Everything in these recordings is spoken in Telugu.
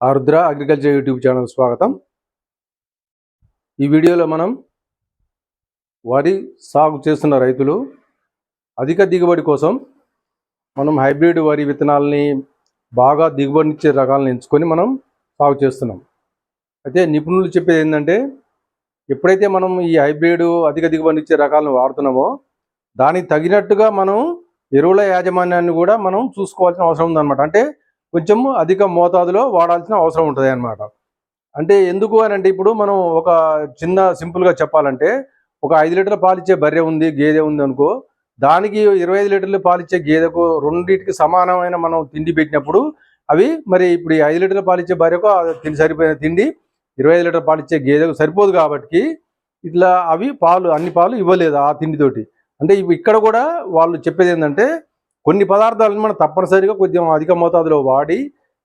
ఆరుద్ర అగ్రికల్చర్ యూట్యూబ్ ఛానల్ స్వాగతం. ఈ వీడియోలో మనం వరి సాగు చేస్తున్న రైతులు అధిక దిగుబడి కోసం మనం హైబ్రిడ్ వరి విత్తనాలని బాగా దిగుబడినిచ్చే రకాలను ఎంచుకొని మనం సాగు చేస్తున్నాం. అయితే నిపుణులు చెప్పేది ఏంటంటే ఎప్పుడైతే మనం ఈ హైబ్రిడ్ అధిక దిగుబడినిచ్చే రకాలను వాడుతున్నామో దానికి తగినట్టుగా మనం ఎరువుల యాజమాన్యాన్ని కూడా మనం చూసుకోవాల్సిన అవసరం ఉందన్నమాట. అంటే కొంచెం అధిక మోతాదులో వాడాల్సిన అవసరం ఉంటుంది అన్నమాట. అంటే ఎందుకు అని అంటే ఇప్పుడు మనం ఒక చిన్న సింపుల్గా చెప్పాలంటే ఒక ఐదు లీటర్ల పాలిచ్చే బర్రె ఉంది గేదె ఉంది అనుకో దానికి ఇరవై ఐదు లీటర్లు పాలిచ్చే గేదెకు రెండింటికి సమానమైన మనం తిండి పెట్టినప్పుడు అవి మరి ఇప్పుడు ఈ ఐదు లీటర్ల పాలిచ్చే బర్రెకు తిండి సరిపోయిన తిండి ఇరవై ఐదు లీటర్ పాలిచ్చే గేదెకు సరిపోదు కాబట్టి ఇట్లా అవి పాలు అన్ని పాలు ఇవ్వలేదు ఆ తిండితోటి. అంటే ఇవి ఇక్కడ కూడా వాళ్ళు చెప్పేది ఏంటంటే కొన్ని పదార్థాలను మనం తప్పనిసరిగా కొద్దిగా అధిక మోతాదులో వాడి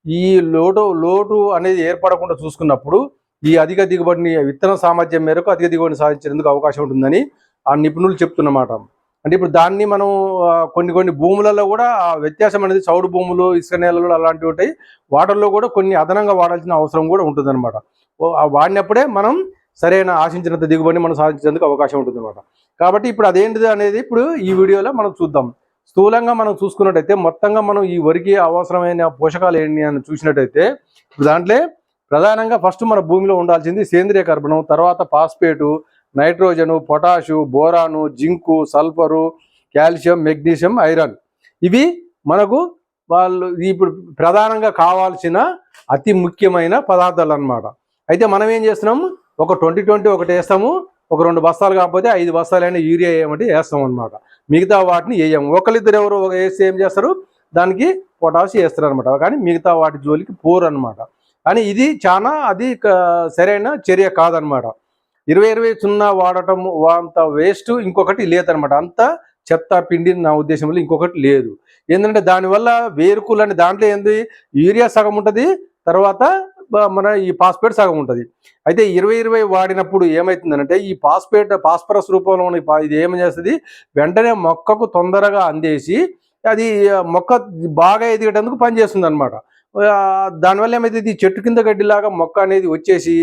ఈ లోటు లోటు అనేది ఏర్పడకుండా చూసుకున్నప్పుడు ఈ అధిక దిగుబడిని విత్తన సామర్థ్యం మేరకు అధిక దిగుబడిని సాధించేందుకు అవకాశం ఉంటుందని ఆ నిపుణులు చెప్తున్నమాట. అంటే ఇప్పుడు దాన్ని మనం కొన్ని కొన్ని భూములలో కూడా ఆ వ్యత్యాసం అనేది చౌడు భూములు ఇసుక నేలలు అలాంటివి ఉంటాయి. వాటర్లో కూడా కొన్ని అదనంగా వాడాల్సిన అవసరం కూడా ఉంటుందన్నమాట. వాడినప్పుడే మనం సరైన ఆశించినంత దిగుబడిని మనం సాధించేందుకు అవకాశం ఉంటుందన్నమాట. కాబట్టి ఇప్పుడు అదేంటిది అనేది ఇప్పుడు ఈ వీడియోలో మనం చూద్దాం. స్థూలంగా మనం చూసుకున్నట్టయితే మొత్తంగా మనం ఈ వరికి అవసరమైన పోషకాలు ఏంటి అని చూసినట్టయితే దాంట్లో ప్రధానంగా ఫస్ట్ మన భూమిలో ఉండాల్సింది సేంద్రియ కర్బనం తర్వాత phosphate nitrogen potash boron zinc sulphur calcium magnesium iron. ఇవి మనకు వాళ్ళు ఇప్పుడు ప్రధానంగా కావాల్సిన అతి ముఖ్యమైన పదార్థాలు అన్నమాట అయితే మనం ఏం చేస్తున్నాం? ఒక ట్వంటీ ట్వంటీ ఒకటి వేస్తాము. ఒక రెండు బస్తాలు కాకపోతే ఐదు బస్తాలైన యూరియా వేయమంటే వేస్తాం అనమాట మిగతా వాటిని వేయము. ఒకరిద్దరు ఎవరు ఒక వేస్తే ఏం చేస్తారు? దానికి పొటాష్ వేస్తారు అనమాట కానీ మిగతా వాటి జోలికి పోరు అనమాట కానీ ఇది చాలా అది సరైన చర్య కాదనమాట ఇరవై ఇరవై సున్నా వాడటం అంత వేస్ట్ ఇంకొకటి లేదనమాట అంత చెత్త పిండి నా ఉద్దేశంలో ఇంకొకటి లేదు. ఏంటంటే దానివల్ల వేరుకులు అంటే దాంట్లో ఏంది? యూరియా సగం ఉంటుంది. తర్వాత మన ఈ పాస్పేట్ సగం ఉంటుంది. అయితే ఇరవై ఇరవై వాడినప్పుడు ఏమవుతుందంటే ఈ పాస్పేట్ పాస్పరస్ రూపంలో ఉన్న ఇది ఏం చేస్తుంది? వెంటనే మొక్కకు తొందరగా అందేసి అది మొక్క బాగా ఎదిగేటందుకు పనిచేస్తుంది అనమాట దానివల్ల ఏమైతుంది? ఈ చెట్టు కింద గడ్డిలాగా మొక్క అనేది వచ్చేసి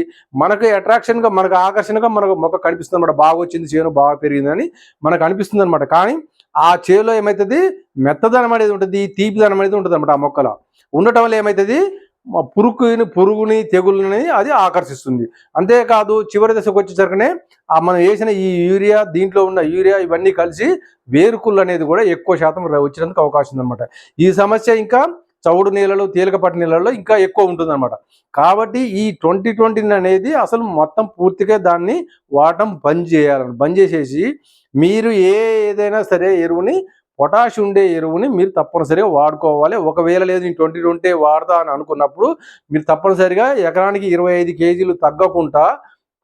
మనకు అట్రాక్షన్గా మనకు ఆకర్షణగా మనకు మొక్క కనిపిస్తుంది అనమాట బాగా వచ్చింది చేను బాగా పెరిగిందని మనకు అనిపిస్తుంది అనమాట కానీ ఆ చేలో ఏమవుతుంది మెత్తదనం అనేది ఉంటుంది తీపిదనం అనేది ఉంటుంది అనమాట ఆ మొక్కలో. ఉండటం వల్ల ఏమవుతుంది పురుగుని పురుగుని తెగులని అది ఆకర్షిస్తుంది. అంతేకాదు చివరి దశకు వచ్చేసరికనే ఆ మనం వేసిన ఈ యూరియా దీంట్లో ఉన్న యూరియా ఇవన్నీ కలిసి వేరుకుళ్ళు అనేది కూడా ఎక్కువ శాతం ర- వచ్చేందుకు అవకాశం ఉందన్నమాట. ఈ సమస్య ఇంకా చౌడు నీళ్ళలో తేలికపాటి నీళ్ళలో ఇంకా ఎక్కువ ఉంటుందన్నమాట. కాబట్టి ఈ ట్వంటీ ట్వంటీ అనేది అసలు మొత్తం పూర్తిగా దాన్ని వాడటం బంద్ చేయాలని బంద్ చేసేసి మీరు ఏ ఏదైనా సరే ఎరువుని పొటాష్ ఉండే ఎరువుని మీరు తప్పనిసరిగా వాడుకోవాలి. ఒకవేళ లేదు నేను ట్వంటీ ట్వంటీ వాడతా అని అనుకున్నప్పుడు మీరు తప్పనిసరిగా ఎకరానికి ఇరవై ఐదు కేజీలు తగ్గకుండా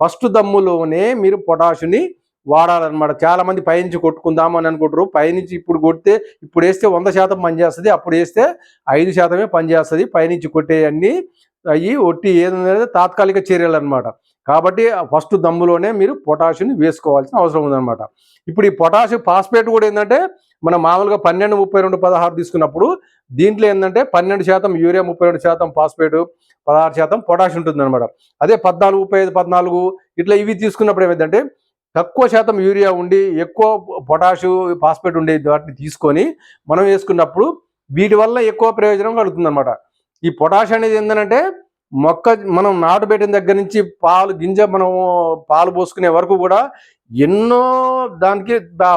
ఫస్ట్ దమ్ములోనే మీరు పొటాషుని వాడాలన్నమాట. చాలా మంది పైనుంచి కొట్టుకుందాము అని అనుకుంటారు. పైనుంచి ఇప్పుడు కొడితే ఇప్పుడు వేస్తే వంద శాతం పనిచేస్తుంది. అప్పుడు వేస్తే ఐదు శాతమే పనిచేస్తుంది. పైనుంచి కొట్టే అన్ని అవి ఒట్టి ఏదన్నది తాత్కాలిక చర్యలు అనమాట కాబట్టి ఫస్ట్ దమ్ములోనే మీరు పొటాషియం వేసుకోవాల్సిన అవసరం ఉందన్నమాట. ఇప్పుడు ఈ పొటాషియం ఫాస్ఫేట్ కూడా ఏంటంటే మనం మామూలుగా పన్నెండు ముప్పై రెండు పదహారు తీసుకున్నప్పుడు దీంట్లో ఏంటంటే పన్నెండు శాతం యూరియా ముప్పై రెండు శాతం ఫాస్ఫేట్ పదహారు శాతం పొటాష్ ఉంటుంది అనమాట అదే పద్నాలుగు ముప్పై ఐదు పద్నాలుగు ఇట్లా ఇవి తీసుకున్నప్పుడు ఏమైందంటే తక్కువ శాతం యూరియా ఉండి ఎక్కువ పొటాషు ఫాస్ఫేట్ ఉండే వాటిని తీసుకొని మనం వేసుకున్నప్పుడు వీటి వల్ల ఎక్కువ ప్రయోజనం కలుగుతుంది అనమాట ఈ పొటాష్ అనేది ఏంటంటే మొక్క మనం నాటు పెట్టిన దగ్గర నుంచి పాలు గింజ మనం పాలు పోసుకునే వరకు కూడా ఎన్నో దానికి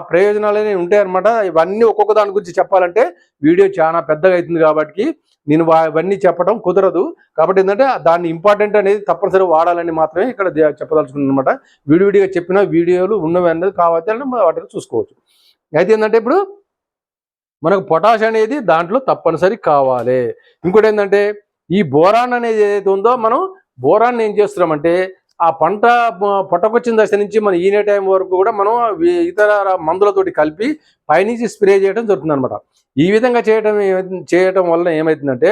ప్రయోజనాలు అనేవి ఉంటాయి అనమాట ఇవన్నీ ఒక్కొక్క దాని గురించి చెప్పాలంటే వీడియో చాలా పెద్దగా అవుతుంది కాబట్టి నేను వా- ఇవన్నీ చెప్పడం కుదరదు. కాబట్టి ఏంటంటే దాన్ని ఇంపార్టెంట్ అనేది తప్పనిసరి వాడాలని మాత్రమే ఇక్కడ చెప్పదలుచుకున్నాను అనమాట విడివిడిగా చెప్పిన వీడియోలు ఉన్నవి అనేది కావాలి మనం వాటిని చూసుకోవచ్చు. అయితే ఏంటంటే ఇప్పుడు మనకు పొటాష్ అనేది దాంట్లో తప్పనిసరి కావాలి. ఇంకోటి ఏంటంటే ఈ బోరాన్ అనేది ఏదైతే ఉందో మనం బోరాన్ని ఏం చేస్తున్నామంటే ఆ పంట పొట్టకొచ్చిన దశ నుంచి మనం ఈనే టైం వరకు కూడా మనం ఇతర మందులతోటి కలిపి పైనుంచి స్ప్రే చేయడం జరుగుతుంది అనమాట ఈ విధంగా చేయడం చేయటం చేయడం వల్ల ఏమవుతుందంటే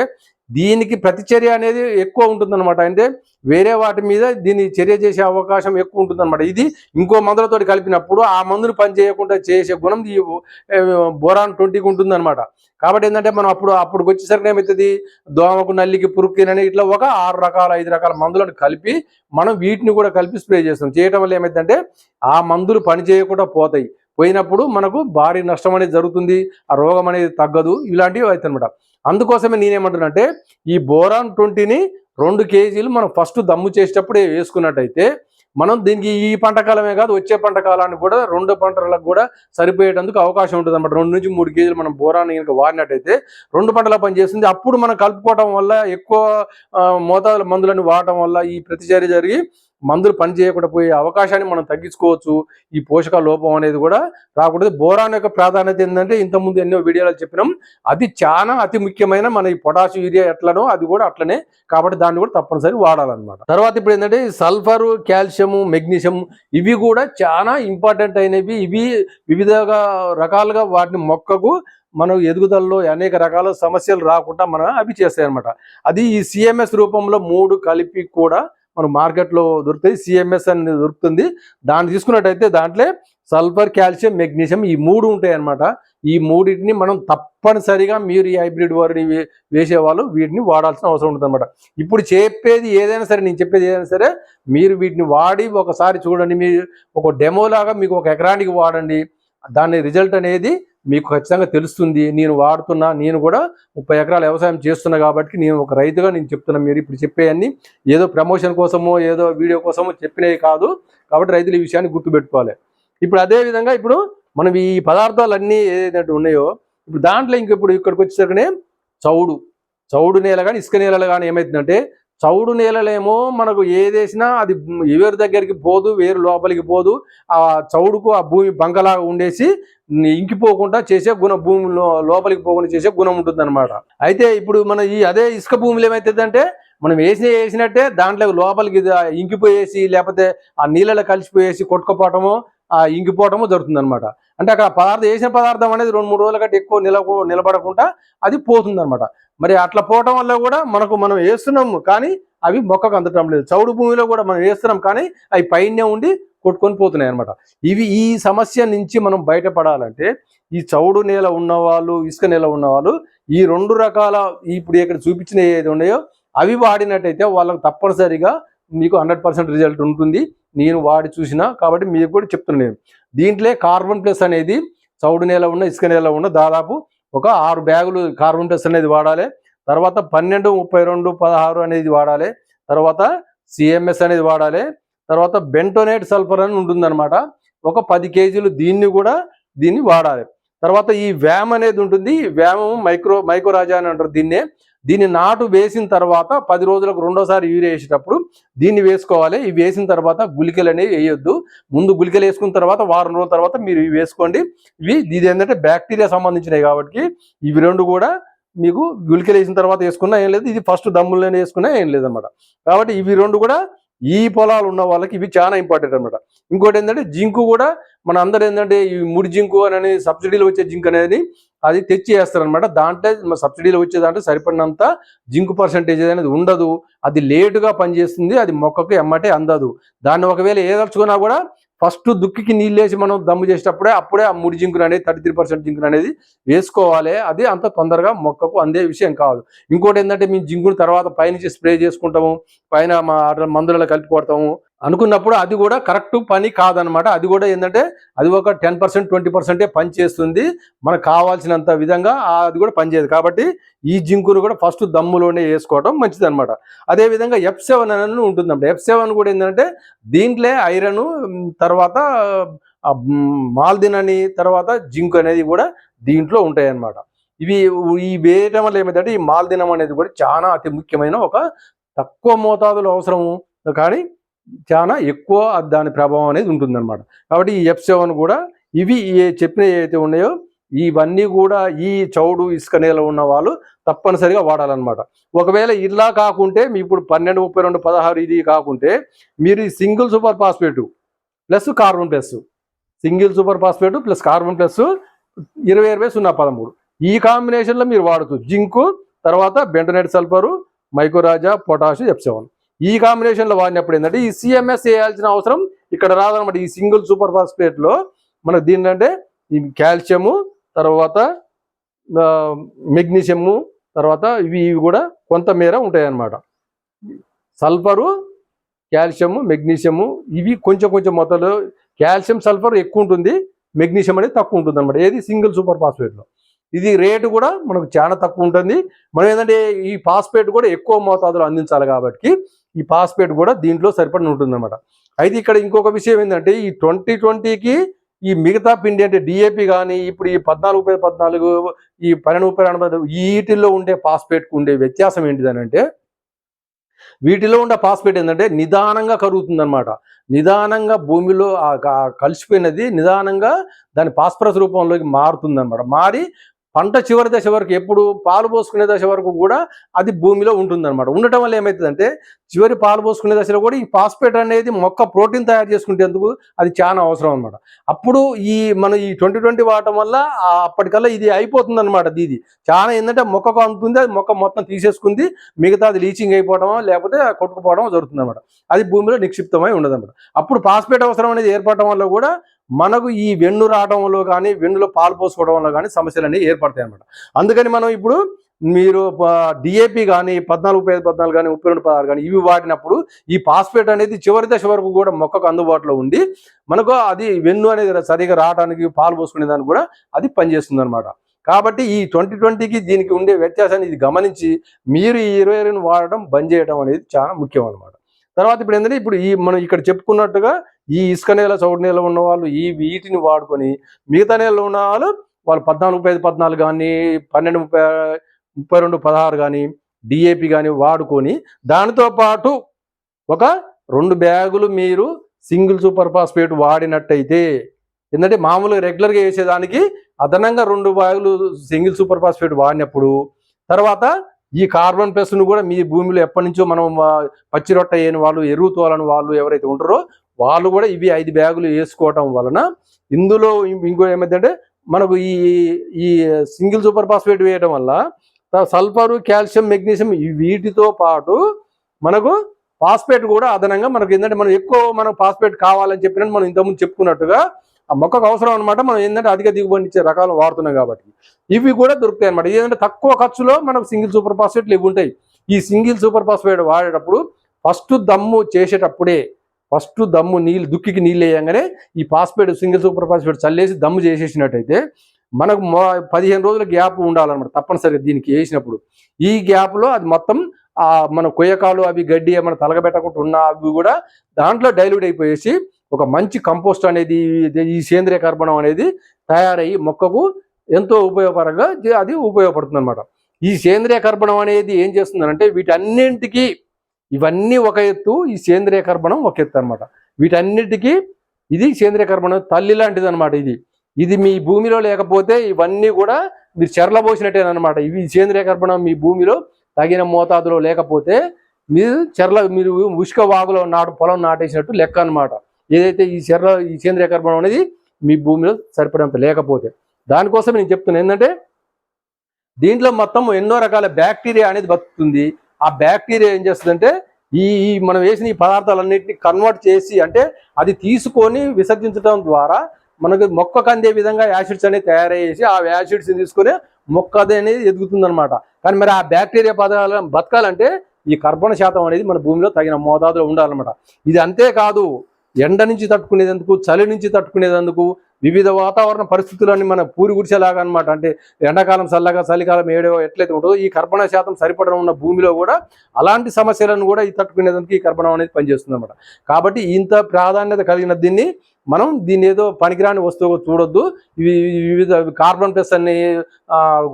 దీనికి ప్రతిచర్య అనేది ఎక్కువ ఉంటుందన్నమాట. అంటే వేరే వాటి మీద దీన్ని చర్య చేసే అవకాశం ఎక్కువ ఉంటుందన్నమాట. ఇది ఇంకో మందులతో కలిపినప్పుడు ఆ మందులు పని చేయకుండా చేసే గుణం ఈ బోరాన్ ట్వంటీకి ఉంటుందన్నమాట. కాబట్టి ఏంటంటే మనం అప్పుడు అప్పుడు వచ్చేసరికి ఏమవుతుంది? దోమకు నల్లికి పురుక్కినని ఇట్లా ఒక ఆరు రకాల ఐదు రకాల మందులను కలిపి మనం వీటిని కూడా కలిపి స్ప్రే చేస్తాం. చేయటం వల్ల ఏమైందంటే ఆ మందులు పని చేయకుండా పోతాయి. పోయినప్పుడు మనకు భారీ నష్టం అనేది జరుగుతుంది. ఆ రోగం అనేది తగ్గదు. ఇలాంటివి అవుతాయి అనమాట అందుకోసమే నేనేమంటున్నానంటే ఈ బోరాన్ ట్వంటీని రెండు కేజీలు మనం ఫస్ట్ దమ్ము చేసేటప్పుడే వేసుకున్నట్టయితే మనం దీనికి ఈ పంట కాలమే కాదు వచ్చే పంట కాలానికి కూడా రెండు పంటలకు కూడా సరిపోయేటందుకు అవకాశం ఉంటుంది అనమాట రెండు నుంచి మూడు కేజీలు మనం బోరాన్ని కనుక వాడినట్టయితే రెండు పంటల పనిచేస్తుంది అప్పుడు మనం కలుపుకోవటం వల్ల ఎక్కువ మోతాదుల మందులను వాడటం వల్ల ఈ ప్రతిచర్య జరిగి మందులు పని చేయకుండా పోయే అవకాశాన్ని మనం తగ్గించుకోవచ్చు. ఈ పోషక లోపం అనేది కూడా రాకూడదు. బోరాన్ యొక్క ప్రాధాన్యత ఏంటంటే ఇంతకుముందు ఎన్నో వీడియోలు చెప్పినాం అది చాలా అతి ముఖ్యమైన మన ఈ పొటాష్ యూరియా ఎట్లనో అది కూడా అట్లనే కాబట్టి దాన్ని కూడా తప్పనిసరి వాడాలన్నమాట. తర్వాత ఇప్పుడు ఏంటంటే సల్ఫర్ కాల్షియం మెగ్నీషియం ఇవి కూడా చాలా ఇంపార్టెంట్ అయినవి. ఇవి వివిధ రకాలుగా వాటిని మొక్కకు మనం ఎదుగుదలలో అనేక రకాల సమస్యలు రాకుండా మనం అవి చేస్తాయి అనమాట అది ఈ సిఎంఎస్ రూపంలో మూడు కలిపి కూడా మనం మార్కెట్లో దొరుకుతుంది సిఎంఎస్ అనేది దొరుకుతుంది. దాన్ని తీసుకున్నట్టయితే దాంట్లో సల్ఫర్ కాల్షియం మెగ్నీషియం ఈ మూడు ఉంటాయి అన్నమాట ఈ మూడింటిని మనం తప్పనిసరిగా మీరు ఈ హైబ్రిడ్ వరిని వేసేవాళ్ళు వీటిని వాడాల్సిన అవసరం ఉంటుంది ఇప్పుడు చెప్పేది ఏదైనా సరే నేను చెప్పేది ఏదైనా సరే మీరు వీటిని వాడి ఒకసారి చూడండి. మీరు ఒక డెమోలాగా మీకు ఒక ఎకరానికి వాడండి. దాని రిజల్ట్ అనేది మీకు ఖచ్చితంగా తెలుస్తుంది నేను వాడుతున్నా నేను కూడా ముప్పై ఎకరాలు వ్యవసాయం చేస్తున్నా కాబట్టి నేను ఒక రైతుగా నేను చెప్తున్నా. మీరు ఇప్పుడు చెప్పేయన్నీ ఏదో ప్రమోషన్ కోసమో ఏదో వీడియో కోసమో చెప్పినవి కాదు. కాబట్టి రైతులు ఈ విషయాన్ని గుర్తుపెట్టుకోవాలి. ఇప్పుడు అదేవిధంగా ఇప్పుడు మనం ఈ పదార్థాలన్నీ ఏదైతే ఉన్నాయో ఇప్పుడు దాంట్లో ఇంక ఇప్పుడు ఇక్కడికి వచ్చేసరికి చౌడు. చౌడు నేల కానీ ఇసుక నేలలు కానీ ఏమవుతుందంటే చౌడు నేలలేమో మనకు ఏదేసినా అది ఎవరి దగ్గరికి పోదు వేరు లోపలికి పోదు. ఆ చౌడుకు ఆ భూమి బంకలాగా ఉండేసి ఇంకిపోకుండా చేసే గుణ భూమి లోపలికి పోకుండా చేసే గుణం ఉంటుందన్నమాట. అయితే ఇప్పుడు మన ఈ అదే ఇసుక భూములు ఏమవుతుందంటే మనం వేసిన వేసినట్టే దాంట్లో లోపలికి ఇది ఇంకిపోయేసి లేకపోతే ఆ నీళ్ళలో కలిసిపోయేసి కొట్టుకుపోవటము ఆ ఇంకిపోవటము జరుగుతుంది అనమాట అంటే అక్కడ పదార్థం వేసిన పదార్థం అనేది రెండు మూడు రోజుల కంటే ఎక్కువ నిలబ నిలబడకుండా అది పోతుంది అనమాట మరి అట్లా పోవటం వల్ల కూడా మనకు మనం వేస్తున్నాము కానీ అవి మొక్కకు అందటం లేదు. చౌడు భూమిలో కూడా మనం వేస్తున్నాం కానీ అవి పైనే ఉండి కొట్టుకొని పోతున్నాయి అనమాట ఇవి ఈ సమస్య నుంచి మనం బయటపడాలంటే ఈ చౌడు నేల ఉన్నవాళ్ళు ఇసుక నేల ఉన్నవాళ్ళు ఈ రెండు రకాల ఇప్పుడు ఇక్కడ చూపించిన ఏది ఉన్నాయో అవి వాడినట్టయితే వాళ్ళకి తప్పనిసరిగా మీకు హండ్రెడ్ పర్సెంట్ రిజల్ట్ ఉంటుంది. నేను వాడి చూసిన కాబట్టి మీకు కూడా చెప్తున్నాను నేను. దీంట్లో కార్బన్ ప్లస్ అనేది చౌడు నేల ఉన్న ఇసుక నేల ఉన్న దాదాపు ఒక ఆరు బ్యాగులు కార్బన్ ప్లస్ అనేది వాడాలి. తర్వాత పన్నెండు ముప్పై రెండు పదహారు అనేది వాడాలి. తర్వాత సిఎంఎస్ అనేది వాడాలి. తర్వాత బెంటోనేట్ సల్ఫర్ అని ఉంటుందన్నమాట. ఒక పది కేజీలు దీన్ని కూడా దీన్ని వాడాలి. తర్వాత ఈ వ్యామ్ అనేది ఉంటుంది. ఈ మైక్రో మైక్రోరాజా అని అంటారు దీన్నే. దీన్ని నాటు వేసిన తర్వాత పది రోజులకు రెండోసారి యూరియా వేసేటప్పుడు దీన్ని వేసుకోవాలి. ఇవి వేసిన తర్వాత గుళికలు అనేవి వేయొద్దు. ముందు గుళికలు వేసుకున్న తర్వాత వారం రోజుల తర్వాత మీరు ఇవి వేసుకోండి. ఇవి ఇది ఏంటంటే బ్యాక్టీరియా సంబంధించినవి కాబట్టి ఇవి రెండు కూడా మీకు గుళికలు వేసిన తర్వాత వేసుకున్నా ఏం లేదు. ఇది ఫస్ట్ దమ్ముల్లోనే వేసుకున్నా ఏం లేదన్నమాట కాబట్టి ఇవి రెండు కూడా ఈ పొలాలు ఉన్న వాళ్ళకి ఇవి చాలా ఇంపార్టెంట్ అనమాట. ఇంకోటి ఏంటంటే జింకు కూడా మన అందరు ఏంటంటే ఈ ముడి జింకు అనేది సబ్సిడీలో వచ్చే జింక్ అనేది అది తెచ్చి వేస్తారనమాట దాంట్లో సబ్సిడీలు సబ్సిడీలో వచ్చే దాంట్లో సరిపడినంత జింకు పర్సంటేజ్ అనేది ఉండదు. అది లేటుగా పనిచేస్తుంది. అది మొక్కకు ఎమ్మటే అందదు. దాన్ని ఒకవేళ ఏదలుచుకున్నా కూడా ఫస్ట్ దుక్కికి నీళ్ళు వేసి మనం దమ్ము చేసేటప్పుడే అప్పుడే ఆ ముడి జింకులు అనేది థర్టీ త్రీ పర్సెంట్ జింకును అనేది వేసుకోవాలి. అది అంత తొందరగా మొక్కకు అందే విషయం కాదు. ఇంకోటి ఏంటంటే మేము జింకును తర్వాత పైనుంచి స్ప్రే చేసుకుంటాము. పైన మా మందులలో కలిపి కొడతాము. అనుకున్నప్పుడు అది కూడా కరెక్ట్ పని కాదనమాట. అది కూడా ఏంటంటే అది ఒక టెన్ పర్సెంట్ ట్వంటీ పర్సెంటే పని చేస్తుంది. మనకు కావాల్సినంత విధంగా అది కూడా పనిచేయదు కాబట్టి ఈ జింకును కూడా ఫస్ట్ దమ్ములోనే వేసుకోవడం మంచిది అనమాట అదేవిధంగా ఎఫ్ సెవెన్ అని అనమాట ఎఫ్ సెవెన్ కూడా ఏంటంటే దీంట్లో ఐరన్ తర్వాత మాల్దిన్ అని తర్వాత జింక్ అనేది కూడా దీంట్లో ఉంటాయి అన్నమాట ఇవి ఈ వేయటం వల్ల ఏమైందంటే ఈ మాల్దినం అనేది కూడా చాలా అతి ముఖ్యమైన ఒక తక్కువ మోతాదులో అవసరము. కానీ చాలా ఎక్కువ దాని ప్రభావం అనేది ఉంటుందన్నమాట. కాబట్టి ఈ ఎఫ్ సెవెన్ కూడా ఇవి ఏ చెప్పిన ఏవైతే ఉన్నాయో ఇవన్నీ కూడా ఈ చౌడు ఇసుక నేల ఉన్న వాళ్ళు తప్పనిసరిగా వాడాలన్నమాట. ఒకవేళ ఇలా కాకుంటే మీ ఇప్పుడు పన్నెండు ముప్పై రెండు పదహారు ఇది కాకుంటే మీరు ఈ single super phosphate plus carbon plus single super phosphate plus carbon plus ఇరవై ఇరవై సున్నా పదమూడు. ఈ కాంబినేషన్లో మీరు వాడచ్చు జింకు తర్వాత బెంటనైట్ సల్ఫరు మైకోరాజా పొటాషు ఎప్సెవన్ ఈ కాంబినేషన్లో వాడినప్పుడు ఏంటంటే ఈ సిఎంఎస్ వేయాల్సిన అవసరం ఇక్కడ రాదనమాట ఈ సింగిల్ సూపర్ ఫాస్ఫేట్లో మనకు దీనికంటే ఈ కాల్షియము తర్వాత మెగ్నీషియము తర్వాత ఇవి ఇవి కూడా కొంతమేర ఉంటాయి అన్నమాట సల్ఫరు కాల్షియము మెగ్నీషియము ఇవి కొంచెం కొంచెం మొత్తంలో కాల్షియం సల్ఫర్ ఎక్కువ ఉంటుంది మెగ్నీషియం అనేది తక్కువ ఉంటుంది అనమాట ఏది? సింగిల్ సూపర్ ఫాస్ఫేట్లో ఇది రేటు కూడా మనకు చాలా తక్కువ ఉంటుంది. మనం ఏంటంటే ఈ పాస్పేట్ కూడా ఎక్కువ మోతాదులో అందించాలి కాబట్టి ఈ పాస్పేట్ కూడా దీంట్లో సరిపడి ఉంటుందన్నమాట. అయితే ఇక్కడ ఇంకొక విషయం ఏంటంటే ఈ ట్వంటీ ట్వంటీకి ఈ మిగతా పిండి అంటే డిఏపి కానీ ఇప్పుడు ఈ పద్నాలుగు ముప్పై పద్నాలుగు ఈ పన్నెండు ముప్పై ఎనభై వీటిల్లో ఉండే పాస్పేట్కు ఉండే వ్యత్యాసం ఏంటిదని అంటే వీటిలో ఉండే ఫాస్ఫేట్ ఏంటంటే నిదానంగా కరుగుతుంది అనమాట నిదానంగా భూమిలో కలిసిపోయినది నిదానంగా దాని ఫాస్ఫరస్ రూపంలోకి మారుతుంది అనమాట మారి పంట చివరి దశ వరకు ఎప్పుడు పాలు పోసుకునే దశ వరకు కూడా అది భూమిలో ఉంటుందన్నమాట. ఉండటం వల్ల ఏమవుతుందంటే చివరి పాలు పోసుకునే దశలో కూడా ఈ ఫాస్ఫేట్ అనేది మొక్క ప్రోటీన్ తయారు చేసుకునేందుకు అది చాలా అవసరం అనమాట అప్పుడు ఈ మన ఈ ట్వంటీ ట్వంటీ వాడటం వల్ల ఆ అప్పటికల్లా ఇది అయిపోతుంది అనమాట ఇది చాలా ఏంటంటే మొక్కకు అందుతుంది అది మొక్క మొత్తం తీసేసుకుంది మిగతా అది లీచింగ్ అయిపోవడం లేకపోతే కొట్టుకుపోవడం జరుగుతుంది అనమాట అది భూమిలో నిక్షిప్తమై ఉండదు అప్పుడు ఫాస్ఫేట్ అవసరం అనేది ఏర్పడటం వల్ల కూడా మనకు ఈ వెన్ను రావడంలో కానీ వెన్నులో పాలు పోసుకోవడంలో కానీ సమస్యలు అనేవి ఏర్పడతాయి అనమాట అందుకని మనం ఇప్పుడు మీరు డిఏపి కానీ పద్నాలుగు ముప్పై ఐదు పద్నాలుగు కానీ ముప్పై రెండు పదహారు కానీ ఇవి వాడినప్పుడు ఈ ఫాస్ఫేట్ అనేది చివరి దశ వరకు కూడా మొక్కకు అందుబాటులో ఉండి మనకు అది వెన్ను అనేది సరిగా రావడానికి పాలు పోసుకునే దానికి కూడా అది పనిచేస్తుంది అనమాట కాబట్టి ఈ ట్వంటీ ట్వంటీకి దీనికి ఉండే వ్యత్యాసాన్ని ఇది గమనించి మీరు ఈ ఇరవై ఇరవైని వాడడం బంద్ చేయడం అనేది చాలా ముఖ్యం అనమాట తర్వాత ఇప్పుడు ఏంటంటే ఇప్పుడు ఈ మనం ఇక్కడ చెప్పుకున్నట్టుగా ఈ ఇసుక నేల చౌడు నేల ఉన్న వాళ్ళు ఈ వీటిని వాడుకొని మిగతా నేలలో ఉన్న వాళ్ళు వాళ్ళు పద్నాలుగు ముప్పై ఐదు పద్నాలుగు కానీ పన్నెండు ముప్పై ముప్పై రెండు పదహారు కానీ డిఏపి కానీ వాడుకొని దానితో పాటు ఒక రెండు బ్యాగులు మీరు సింగిల్ సూపర్ ఫాస్ఫేట్ వాడినట్టయితే ఎందుకంటే మామూలుగా రెగ్యులర్గా వేసేదానికి అదనంగా రెండు బ్యాగులు సింగిల్ సూపర్ ఫాస్ఫేట్ వాడినప్పుడు తర్వాత ఈ కార్బన్ పెస్ట్ను కూడా మీ భూమిలో ఎప్పటి నుంచో మనం పచ్చి రొట్ట వేయని వాళ్ళు ఎరువు తోలని వాళ్ళు ఎవరైతే ఉంటారో వాళ్ళు కూడా ఇవి ఐదు బ్యాగులు వేసుకోవటం వలన ఇందులో ఇంకో ఏమైందంటే మనకు ఈ ఈ సింగిల్ సూపర్ ఫాస్ఫేట్ వేయడం వల్ల సల్ఫరు కాల్షియం మెగ్నీషియం వీటితో పాటు మనకు ఫాస్ఫేట్ కూడా అదనంగా మనకు ఏంటంటే మనం ఎక్కువ మనం ఫాస్ఫేట్ కావాలని చెప్పినట్టు మనం ఇంతకుముందు చెప్పుకున్నట్టుగా ఆ మొక్కకు అవసరం అనమాట మనం ఏంటంటే అధిక దిగుబడి ఇచ్చే రకాలు వాడుతున్నాం కాబట్టి. ఇవి కూడా దొరుకుతాయి అనమాట ఏంటంటే తక్కువ ఖర్చులో మనకు సింగిల్ సూపర్ ఫాస్ఫేట్లు ఇవి ఉంటాయి. ఈ సింగిల్ సూపర్ ఫాస్ఫేట్ వాడేటప్పుడు ఫస్ట్ దమ్ము చేసేటప్పుడే ఫస్ట్ దమ్ము నీళ్ళు దుక్కికి నీళ్ళు వేయంగానే ఈ ఫాస్ఫేట్ సింగిల్ సూపర్ ఫాస్ఫేట్ చల్లేసి దమ్ము చేసేసినట్టయితే మనకు మొ పదిహేను రోజుల గ్యాప్ ఉండాలన్నమాట తప్పనిసరిగా దీనికి వేసినప్పుడు. ఈ గ్యాప్లో అది మొత్తం ఆ మన కొయ్యకాలు అవి గడ్డి ఏమైనా తలగబెట్టకుండా ఉన్న అవి కూడా దాంట్లో డైల్యూట్ అయిపోయేసి ఒక మంచి కంపోస్ట్ అనేది ఈ సేంద్రియ కర్బనం అనేది తయారయ్యి మొక్కకు ఎంతో ఉపయోగపరంగా అది ఉపయోగపడుతుంది అనమాట ఈ సేంద్రియ కర్బనం అనేది ఏం చేస్తుందంటే వీటన్నింటికీ ఇవన్నీ ఒక ఎత్తు ఈ సేంద్రియ కర్బనం ఒక ఎత్తు అనమాట వీటన్నిటికీ ఇది సేంద్రియ కర్బనం తల్లి లాంటిది అనమాట ఇది. ఇది మీ భూమిలో లేకపోతే ఇవన్నీ కూడా మీరు చెరలబోసినట్టేనమాట ఇవి సేంద్రియ కర్బనం మీ భూమిలో తగిన మోతాదులో లేకపోతే మీరు చెరల మీరు ఉష్క వాగులో నాటు పొలం నాటేసినట్టు లెక్క అనమాట ఏదైతే ఈ చెర్ల ఈ సేంద్రియ కర్బనం అనేది మీ భూమిలో సరిపడంత లేకపోతే. దానికోసం నేను చెప్తున్నాను ఏంటంటే దీంట్లో మొత్తం ఎన్నో రకాల బ్యాక్టీరియా అనేది బతుకుతుంది. ఆ బ్యాక్టీరియా ఏం చేస్తుందంటే ఈ మనం వేసిన ఈ పదార్థాలన్నింటినీ కన్వర్ట్ చేసి అంటే అది తీసుకొని విసర్జించడం ద్వారా మనకు మొక్కకు అందే విధంగా యాసిడ్స్ అనేవి తయారయ్యేసి ఆ యాసిడ్స్ తీసుకొని మొక్క అనేది ఎదుగుతుంది అనమాట కానీ మరి ఆ బ్యాక్టీరియా పదార్థాలు బతకాలంటే ఈ కర్బన శాతం అనేది మన భూమిలో తగిన మోతాదులో ఉండాలన్నమాట. ఇది అంతేకాదు ఎండ నుంచి తట్టుకునేందుకు చలి నుంచి తట్టుకునేందుకు వివిధ వాతావరణ పరిస్థితులన్నీ మన పూరి గుడిసేలాగా అనమాట అంటే ఎండాకాలం చల్లగా చలికాలం ఏడో ఎట్లయితే ఉంటుందో ఈ కర్బన శాతం సరిపడడం ఉన్న భూమిలో కూడా అలాంటి సమస్యలను కూడా ఈ తట్టుకునేందుకు ఈ కర్బనం అనేది పనిచేస్తుంది అనమాట కాబట్టి ఇంత ప్రాధాన్యత కలిగిన దీన్ని మనం దీన్ని ఏదో పనికిరాని వస్తువు చూడొద్దు. ఇవి వివిధ కార్బన్ ప్లస్ అని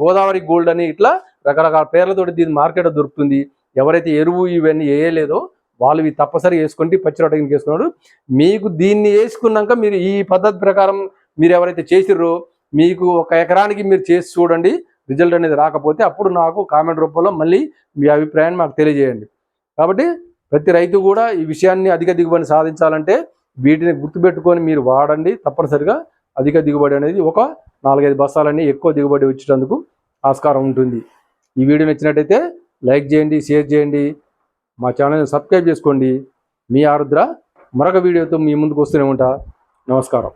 గోదావరి గోల్డ్ అని ఇట్లా రకరకాల పేర్లతోటి దీని మార్కెట్ దొరుకుతుంది. ఎవరైతే ఎరువు ఇవన్నీ వేయలేదో వాళ్ళు ఇవి తప్పనిసరి వేసుకుంటే పచ్చి రొట్టెకి చేసుకున్నాడు మీకు దీన్ని వేసుకున్నాక మీరు ఈ పద్ధతి ప్రకారం మీరు ఎవరైతే చేసిర్రో మీకు ఒక ఎకరానికి మీరు చేసి చూడండి రిజల్ట్ అనేది రాకపోతే అప్పుడు నాకు కామెంట్ రూపంలో మళ్ళీ మీ అభిప్రాయాన్ని మాకు తెలియజేయండి. కాబట్టి ప్రతి రైతు కూడా ఈ విషయాన్ని అధిక దిగుబడిని సాధించాలంటే వీటిని గుర్తుపెట్టుకొని మీరు వాడండి. తప్పనిసరిగా అధిక దిగుబడి అనేది ఒక నాలుగైదు బస్తాలన్నీ ఎక్కువ దిగుబడి వచ్చేటందుకు ఆస్కారం ఉంటుంది. ఈ వీడియో నచ్చినట్టయితే లైక్ చేయండి షేర్ చేయండి. మా ఛానల్ని సబ్స్క్రైబ్ చేసుకోండి. మీ ఆరుద్ర మరొక వీడియోతో మీ ముందుకు వస్తూనే ఉంటా. నమస్కారం.